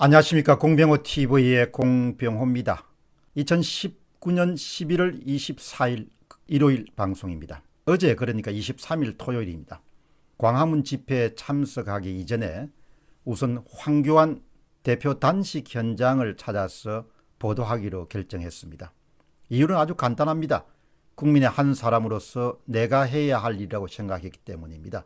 안녕하십니까 공병호 TV의 공병호입니다. 2019년 11월 24일 일요일 방송입니다. 어제 그러니까 23일 토요일입니다. 광화문 집회에 참석하기 이전에 우선 황교안 대표 단식 현장을 찾아서 보도하기로 결정했습니다. 이유는 아주 간단합니다. 국민의 한 사람으로서 내가 해야 할 일이라고 생각했기 때문입니다.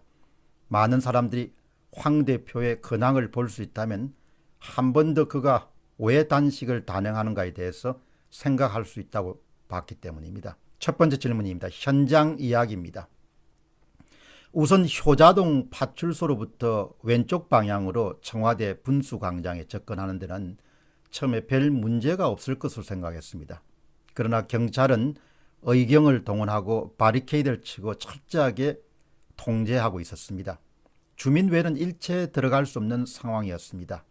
많은 사람들이 황 대표의 근황을 볼 수 있다면 한 번 더 그가 왜 단식을 단행하는가에 대해서 생각할 수 있다고 봤기 때문입니다. 첫 번째 질문입니다. 현장 이야기입니다. 우선 효자동 파출소로부터 왼쪽 방향으로 청와대 분수광장에 접근하는 데는 처음에 별 문제가 없을 것으로 생각했습니다. 그러나 경찰은 의경을 동원하고 바리케이드를 치고 철저하게 통제하고 있었습니다. 주민 외에는 일체 들어갈 수 없는 상황이었습니다.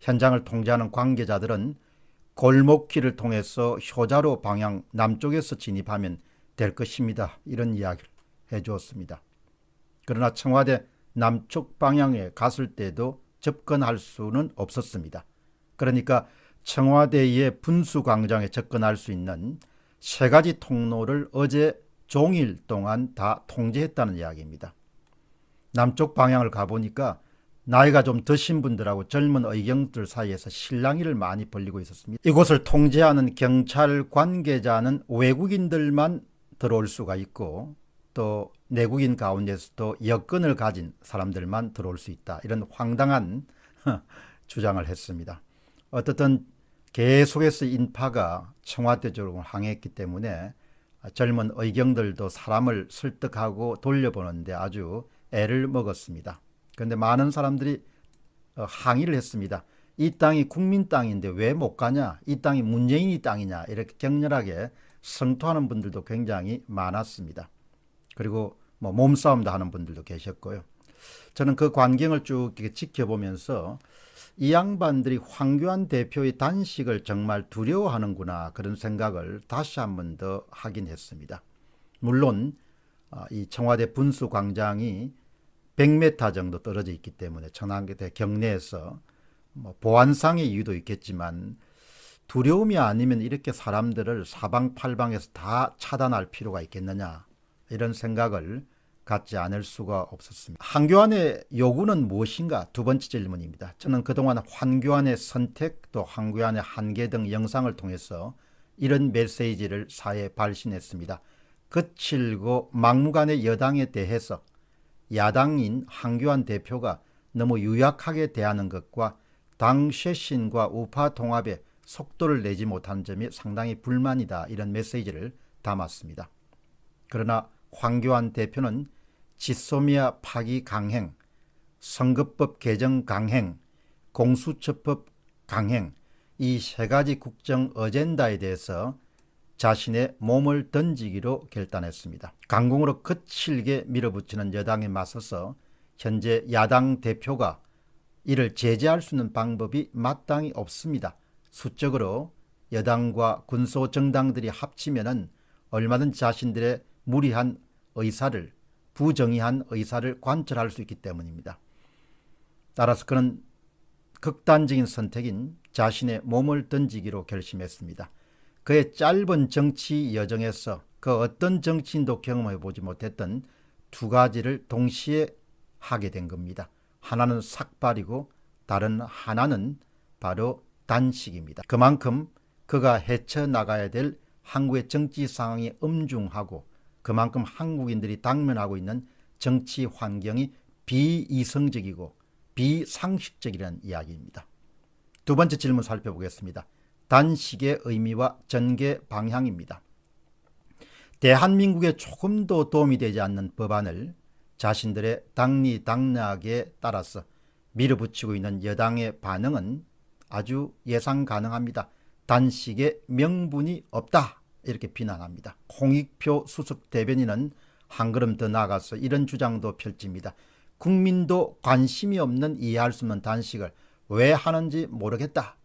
현장을 통제하는 관계자들은 골목길을 통해서 효자로 방향 남쪽에서 진입하면 될 것입니다. 이런 이야기를 해 주었습니다. 그러나 청와대 남쪽 방향에 갔을 때도 접근할 수는 없었습니다. 그러니까 청와대의 분수광장에 접근할 수 있는 세 가지 통로를 어제 종일 동안 다 통제했다는 이야기입니다. 남쪽 방향을 가보니까 나이가 좀 드신 분들하고 젊은 의경들 사이에서 실랑이를 많이 벌리고 있었습니다. 이곳을 통제하는 경찰 관계자는 외국인들만 들어올 수가 있고 또 내국인 가운데서도 여권을 가진 사람들만 들어올 수 있다. 이런 황당한 주장을 했습니다. 어떻든 계속해서 인파가 청와대 쪽으로 항했기 때문에 젊은 의경들도 사람을 설득하고 돌려보는데 아주 애를 먹었습니다. 그런데 많은 사람들이 어, 항의를 했습니다. 이 땅이 국민 땅인데 왜 못 가냐? 이 땅이 문재인이 땅이냐? 이렇게 격렬하게 성토하는 분들도 굉장히 많았습니다. 그리고 뭐 몸싸움도 하는 분들도 계셨고요. 저는 그 광경을 쭉 지켜보면서 이 양반들이 황교안 대표의 단식을 정말 두려워하는구나 그런 생각을 다시 한 번 더 하긴 했습니다. 물론 아, 이 청와대 분수 광장이 100m 정도 떨어져 있기 때문에 천안대 경내에서 뭐 보안상의 이유도 있겠지만 두려움이 아니면 이렇게 사람들을 사방팔방에서 다 차단할 필요가 있겠느냐 이런 생각을 갖지 않을 수가 없었습니다. 한교안의 요구는 무엇인가? 두 번째 질문입니다. 저는 그동안 한교안의 선택 또 한교안의 한계 등 영상을 통해서 이런 메시지를 사회에 발신했습니다. 거칠고 막무가내 여당에 대해서 야당인 한교안 대표가 너무 유약하게 대하는 것과 당 쇄신과 우파 통합에 속도를 내지 못한 점이 상당히 불만이다 이런 메시지를 담았습니다. 그러나 황교안 대표는 지소미아 파기 강행, 선거법 개정 강행, 공수처법 강행 이 세 가지 국정 어젠다에 대해서 자신의 몸을 던지기로 결단했습니다. 강공으로 거칠게 밀어붙이는 여당에 맞서서 현재 야당 대표가 이를 제재할 수 있는 방법이 마땅히 없습니다. 수적으로 여당과 군소 정당들이 합치면은 얼마든 자신들의 무리한 의사를 부정의한 의사를 관철할 수 있기 때문입니다. 따라서 그는 극단적인 선택인 자신의 몸을 던지기로 결심했습니다. 그의 짧은 정치 여정에서 그 어떤 정치인도 경험해 보지 못했던 두 가지를 동시에 하게 된 겁니다. 하나는 삭발이고 다른 하나는 바로 단식입니다. 그만큼 그가 헤쳐나가야 될 한국의 정치 상황이 엄중하고 그만큼 한국인들이 당면하고 있는 정치 환경이 비이성적이고 비상식적이라는 이야기입니다. 두 번째 질문 살펴보겠습니다. 단식의 의미와 전개 방향입니다. 대한민국에 조금도 도움이 되지 않는 법안을 자신들의 당리당략에 따라서 밀어붙이고 있는 여당의 반응은 아주 예상 가능합니다. 단식의 명분이 없다 이렇게 비난합니다. 홍익표 수석 대변인은 한 걸음 더 나가서 이런 주장도 펼칩니다. 국민도 관심이 없는 이해할 수 없는 단식을 왜 하는지 모르겠다.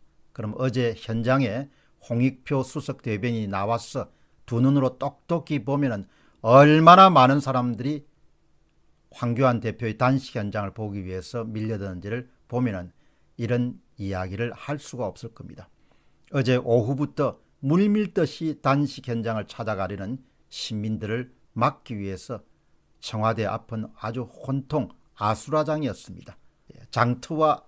그럼 어제 현장에 홍익표 수석 대변인이 나와서 두 눈으로 똑똑히 보면은 얼마나 많은 사람들이 황교안 대표의 단식 현장을 보기 위해서 밀려드는지를 보면은 이런 이야기를 할 수가 없을 겁니다. 어제 오후부터 물밀듯이 단식 현장을 찾아가려는 시민들을 막기 위해서 청와대 앞은 아주 혼통 아수라장이었습니다. 예, 장터와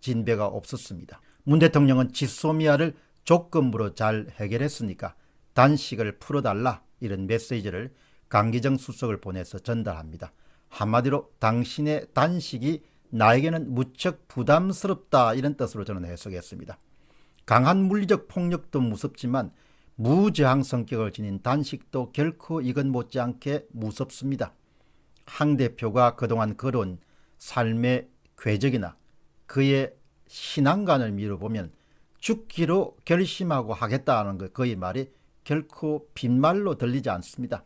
진배가 없었습니다. 문 대통령은 지소미아를 조건부로 잘 해결했으니까 단식을 풀어달라 이런 메시지를 강기정 수석을 보내서 전달합니다. 한마디로 당신의 단식이 나에게는 무척 부담스럽다 이런 뜻으로 저는 해석했습니다. 강한 물리적 폭력도 무섭지만 무저항 성격을 지닌 단식도 결코 이건 못지않게 무섭습니다. 항 대표가 그동안 걸어온 삶의 궤적이나 그의 신앙관을 미뤄보면 죽기로 결심하고 하겠다는 그 그의 말이 결코 빈말로 들리지 않습니다.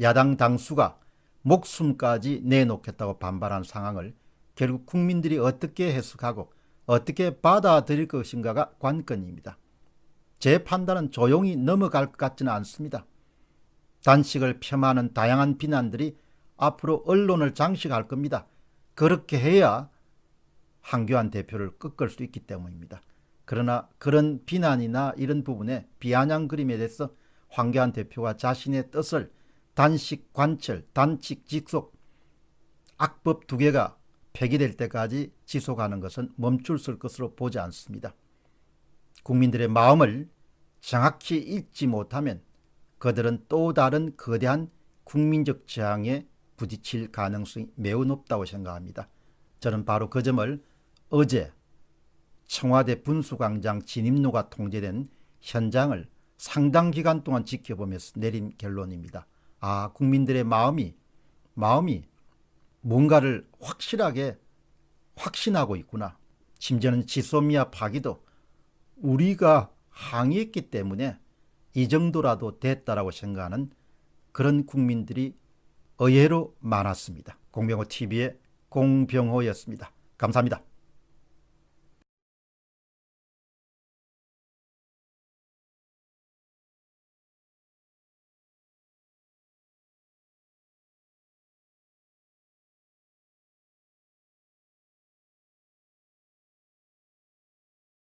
야당 당수가 목숨까지 내놓겠다고 반발한 상황을 결국 국민들이 어떻게 해석하고 어떻게 받아들일 것인가가 관건입니다. 제 판단은 조용히 넘어갈 것 같지는 않습니다. 단식을 폄하하는 다양한 비난들이 앞으로 언론을 장식할 겁니다. 그렇게 해야 한교안 대표를 꺾을 수 있기 때문입니다. 그러나 그런 비난이나 이런 부분에 비아냥 그림에 대해서 황교안 대표가 자신의 뜻을 단식 관철, 단식 직속, 악법 두 개가 폐기될 때까지 지속하는 것은 멈출 수 것으로 보지 않습니다. 국민들의 마음을 정확히 읽지 못하면 그들은 또 다른 거대한 국민적 저항에 부딪힐 가능성이 매우 높다고 생각합니다. 저는 바로 그 점을 어제 청와대 분수광장 진입로가 통제된 현장을 상당 기간 동안 지켜보면서 내린 결론입니다. 아, 국민들의 마음이 마음이 뭔가를 확실하게 확신하고 있구나. 심지어는 지소미아 파기도 우리가 항의했기 때문에 이 정도라도 됐다라고 생각하는 그런 국민들이 의외로 많았습니다. 공병호 TV의 공병호였습니다. 감사합니다.